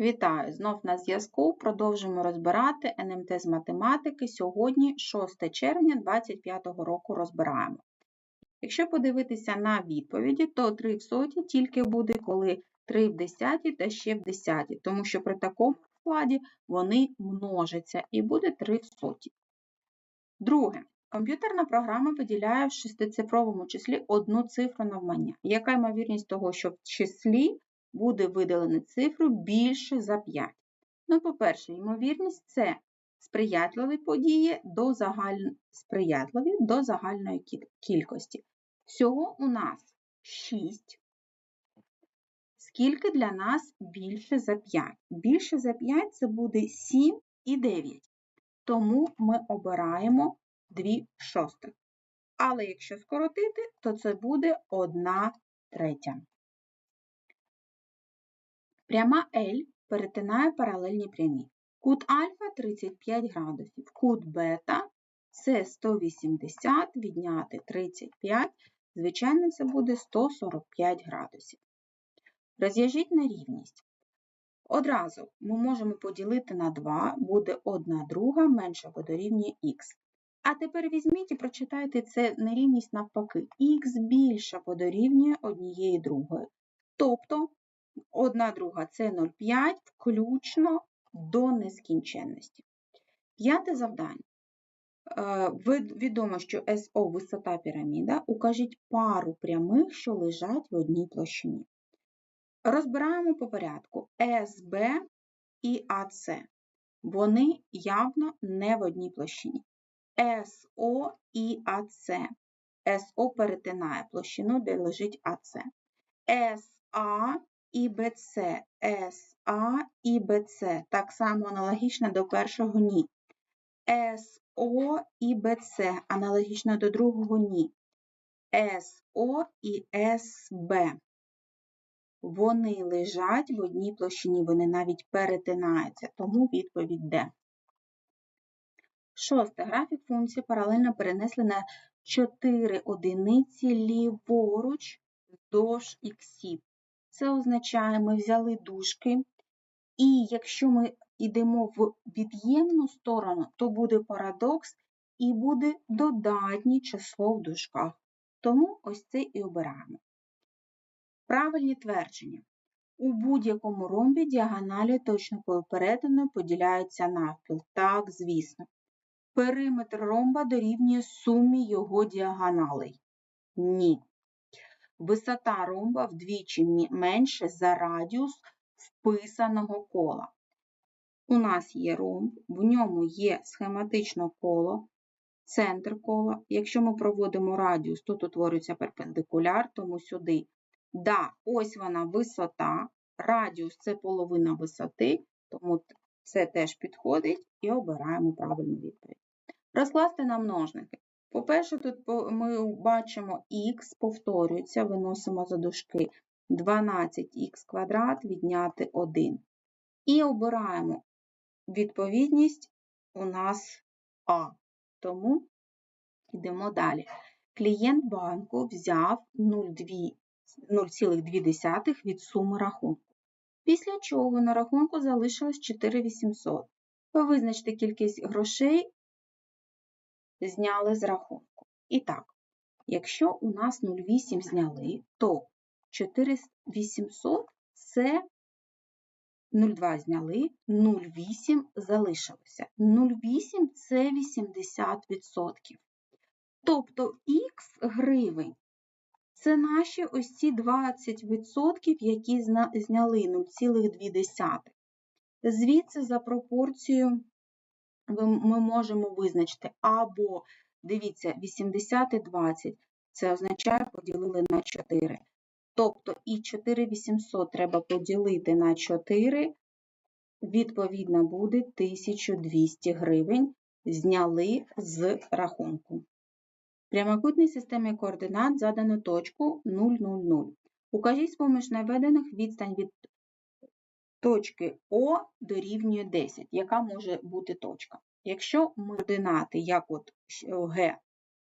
Вітаю! Знов на зв'язку. Продовжуємо розбирати НМТ з математики. Сьогодні 6 червня 2025 року розбираємо. Якщо подивитися на відповіді, то 3 в соті тільки буде, коли 3 в десяті та ще в десяті, тому що при такому складі вони множаться і буде 3 в соті. Друге. Комп'ютерна програма виділяє в шестицифровому числі одну цифру навмання. Яка ймовірність того, що в числі буде видалено цифру більше за 5. Ну, по-перше, ймовірність це сприятливі події до загаль... сприятливі до загальної кількості. Всього у нас 6. Скільки для нас більше за 5? Більше за 5 це буде 7 і 9. Тому ми обираємо 2 шостих. Але якщо скоротити, то це буде 1 третя. Пряма L перетинає паралельні прямі. Кут альфа 35 градусів, кут бета це 180 відняти 35, звичайно, це буде 145 градусів. Розв'яжіть нерівність. Одразу ми можемо поділити на 2, буде 1 друга менше або х. А тепер візьміть і прочитайте це нерівність навпаки. х більше або однієї другої. Тобто Одна друга це 0,5 включно до нескінченності. П'яте завдання. Е, відомо, що СО висота піраміда. Укажіть пару прямих, що лежать в одній площині. Розбираємо по порядку СБ і АС. Вони явно не в одній площині. СО і АС. СО перетинає площину, де лежить АС. СА і БЦ, СА і БЦ. Так само аналогічно до першого ні. СО і БЦ, аналогічно до другого ні. СО і СБ. Вони лежать в одній площині, вони навіть перетинаються, тому відповідь Д. Шосте. Графік функції паралельно перенесли на 4 одиниці ліворуч вздовж іксів. Це означає, ми взяли дужки, і якщо ми йдемо в від'ємну сторону, то буде парадокс і буде додатнє число в дужках. Тому ось це і обираємо. Правильні твердження. У будь-якому ромбі діагоналі точною перетину поділяються навпіл. Так, звісно. Периметр ромба дорівнює сумі його діагоналей. Ні. Висота ромба вдвічі менше за радіус вписаного кола. У нас є ромб, в ньому є схематично коло, центр кола. Якщо ми проводимо радіус, тут утворюється перпендикуляр, тому сюди. Да, ось вона висота, радіус це половина висоти, тому це теж підходить і обираємо правильну відповідь. Розкласти на множники. По-перше, тут ми бачимо х повторюється, виносимо за дужки 12х квадрат відняти 1. І обираємо відповідність у нас А. Тому йдемо далі. Клієнт банку взяв 0,2 від суми рахунку. Після чого на рахунку залишилось 4800. Визначте кількість грошей зняли з рахунку. І так, якщо у нас 0,8 зняли, то 4800 це 0,2 зняли, 0,8 залишилося. 0,8 це 80%. Тобто х гривень це наші ось ці 20%, які зняли 0,2. Звідси за пропорцією ми можемо визначити або, дивіться, 80 і 20 це означає поділили на 4. Тобто і 4800 треба поділити на 4, відповідно, буде 1200 гривень зняли з рахунку. Прямокутній системі координат задано точку 0, 0, 0. Укажіть з поміж наведених відстань від точки О дорівнює 10. Яка може бути точка? Якщо координати, як от Г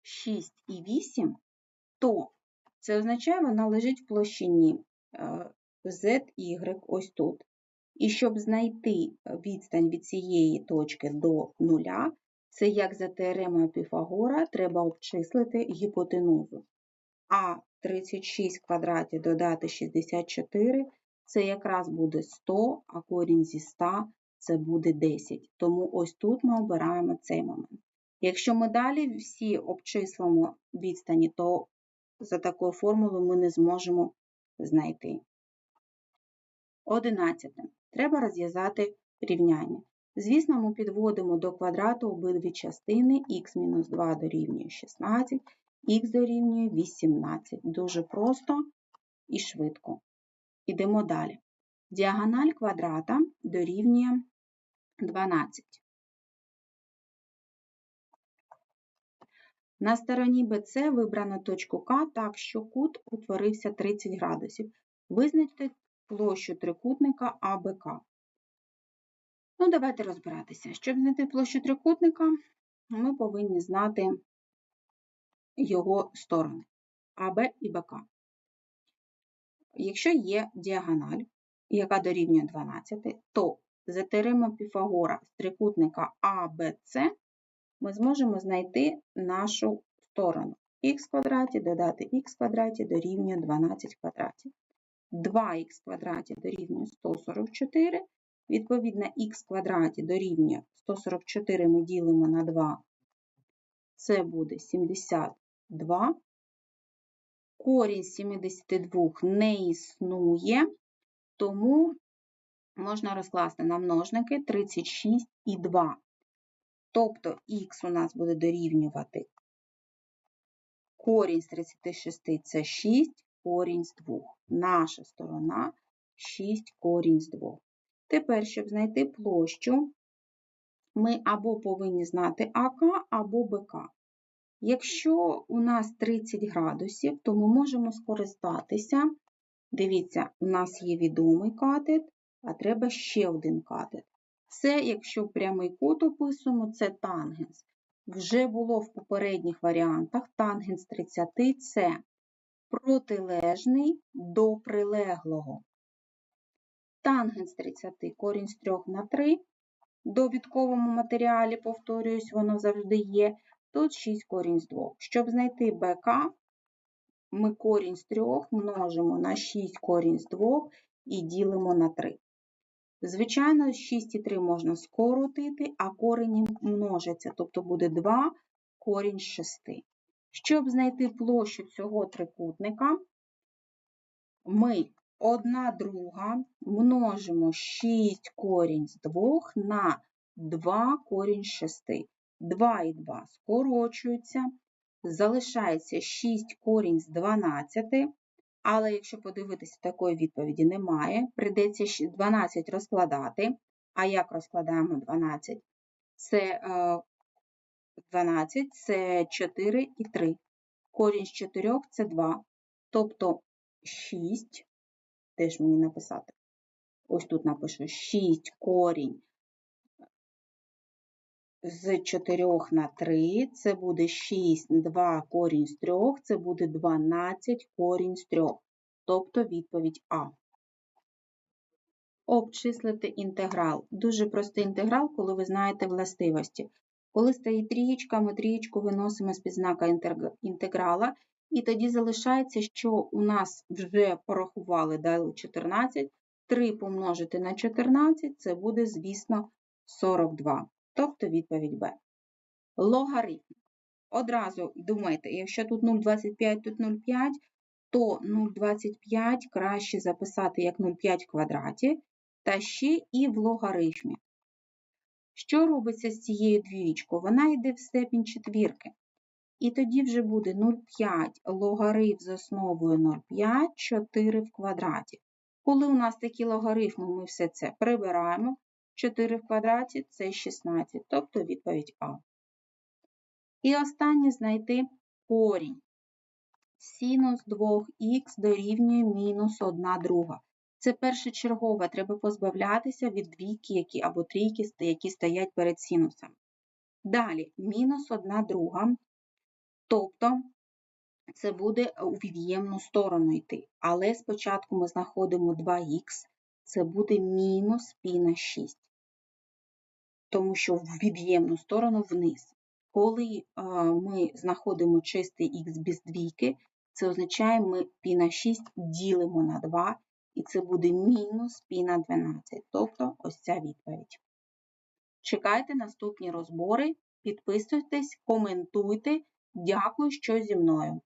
6 і 8, то це означає, вона лежить в площині ZY е, ось тут. І щоб знайти відстань від цієї точки до нуля, це як за теоремою Піфагора треба обчислити гіпотенузу. А 36 квадратів додати 64 це якраз буде 100, а корінь зі 100 це буде 10. Тому ось тут ми обираємо цей момент. Якщо ми далі всі обчислимо відстані, то за такою формулою ми не зможемо знайти. 11. Треба розв'язати рівняння. Звісно, ми підводимо до квадрату обидві частини х-2 дорівнює 16, х дорівнює 18. Дуже просто і швидко. Ідемо далі. Діагональ квадрата дорівнює 12. На стороні BC вибрано точку К так, що кут утворився 30 градусів. Визначте площу трикутника АБК. Ну, давайте розбиратися. Щоб знайти площу трикутника, ми повинні знати його сторони АБ і БК. Якщо є діагональ, яка дорівнює 12, то за теоремом Піфагора з трикутника АБЦ ми зможемо знайти нашу сторону х квадраті додати х квадраті дорівнює 12 квадратів. 2х квадраті дорівнює 144, відповідно, х квадраті дорівнює 144 ми ділимо на 2, це буде 72. Корінь 72 не існує, тому можна розкласти на множники 36 і 2. Тобто х у нас буде дорівнювати корінь з 36 це 6, корінь з 2. Наша сторона 6 корінь з 2. Тепер, щоб знайти площу, ми або повинні знати АК, або БК. Якщо у нас 30 градусів, то ми можемо скористатися. Дивіться, у нас є відомий катет, а треба ще один катет. Це, якщо прямий кут описуємо, це тангенс. Вже було в попередніх варіантах тангенс 30 це протилежний до прилеглого. Тангенс 30 корінь з 3 на 3. Довідковому матеріалі, повторююсь, воно завжди є. Тут 6 корінь з 2. Щоб знайти БК, ми корінь з 3 множимо на 6 корінь з 2 і ділимо на 3. Звичайно, 6,3 можна скоротити, а корені множаться, тобто буде 2 корінь з 6. Щоб знайти площу цього трикутника, ми 1 друга множимо 6 корінь з 2 на 2 корінь з 6. 2 і 2 скорочуються, залишається 6 корінь з 12, але якщо подивитися, такої відповіді немає, прийдеться 12 розкладати. А як розкладаємо 12? Це 12 це 4 і 3. Корінь з 4 це 2. Тобто 6, теж мені написати. Ось тут напишу 6 корінь з 4 на 3, це буде 6, 2 корінь з 3, це буде 12 корінь з 3, тобто відповідь А. Обчислити інтеграл. Дуже простий інтеграл, коли ви знаєте властивості. Коли стоїть трієчка, ми трієчку виносимо з підзнака інтеграла, і тоді залишається, що у нас вже порахували дали 14, 3 помножити на 14 це буде, звісно, 42 тобто відповідь Б. Логарифм. Одразу думайте, якщо тут 0,25, тут 0,5, то 0,25 краще записати як 0,5 в квадраті, та ще і в логарифмі. Що робиться з цією двічкою? Вона йде в степінь четвірки. І тоді вже буде 0,5 логарифм з основою 0,5, 4 в квадраті. Коли у нас такі логарифми, ми все це прибираємо, 4 в квадраті це 16, тобто відповідь А. І останнє знайти корінь. Синус 2х дорівнює мінус 1 друга. Це першочергове, треба позбавлятися від двійки які, або трійки, які стоять перед синусом. Далі, мінус 1 друга, тобто це буде у від'ємну сторону йти. Але спочатку ми знаходимо 2х, це буде мінус пі на 6, тому що в від'ємну сторону вниз. Коли ми знаходимо чистий х без двійки, це означає, ми пі на 6 ділимо на 2, і це буде мінус пі на 12, тобто ось ця відповідь. Чекайте наступні розбори, підписуйтесь, коментуйте. Дякую, що зі мною.